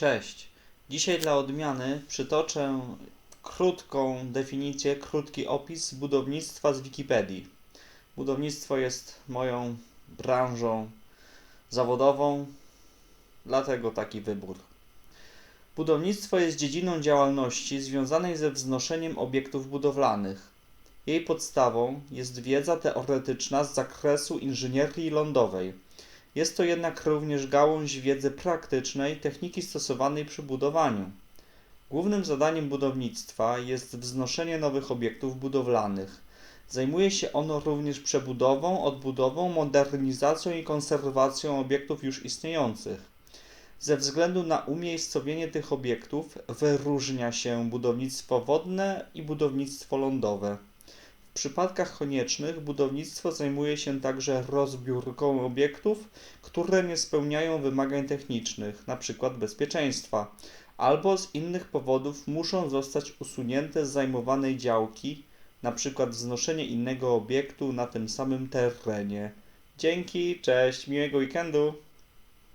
Cześć. Dzisiaj dla odmiany przytoczę krótką definicję, krótki opis budownictwa z Wikipedii. Budownictwo jest moją branżą zawodową, dlatego taki wybór. Budownictwo jest dziedziną działalności związanej ze wznoszeniem obiektów budowlanych. Jej podstawą jest wiedza teoretyczna z zakresu inżynierii lądowej. Jest to jednak również gałąź wiedzy praktycznej techniki stosowanej przy budowaniu. Głównym zadaniem budownictwa jest wznoszenie nowych obiektów budowlanych. Zajmuje się ono również przebudową, odbudową, modernizacją i konserwacją obiektów już istniejących. Ze względu na umiejscowienie tych obiektów wyróżnia się budownictwo wodne i budownictwo lądowe. W przypadkach koniecznych budownictwo zajmuje się także rozbiórką obiektów, które nie spełniają wymagań technicznych, np. bezpieczeństwa, albo z innych powodów muszą zostać usunięte z zajmowanej działki, np. wznoszenie innego obiektu na tym samym terenie. Dzięki, cześć, miłego weekendu!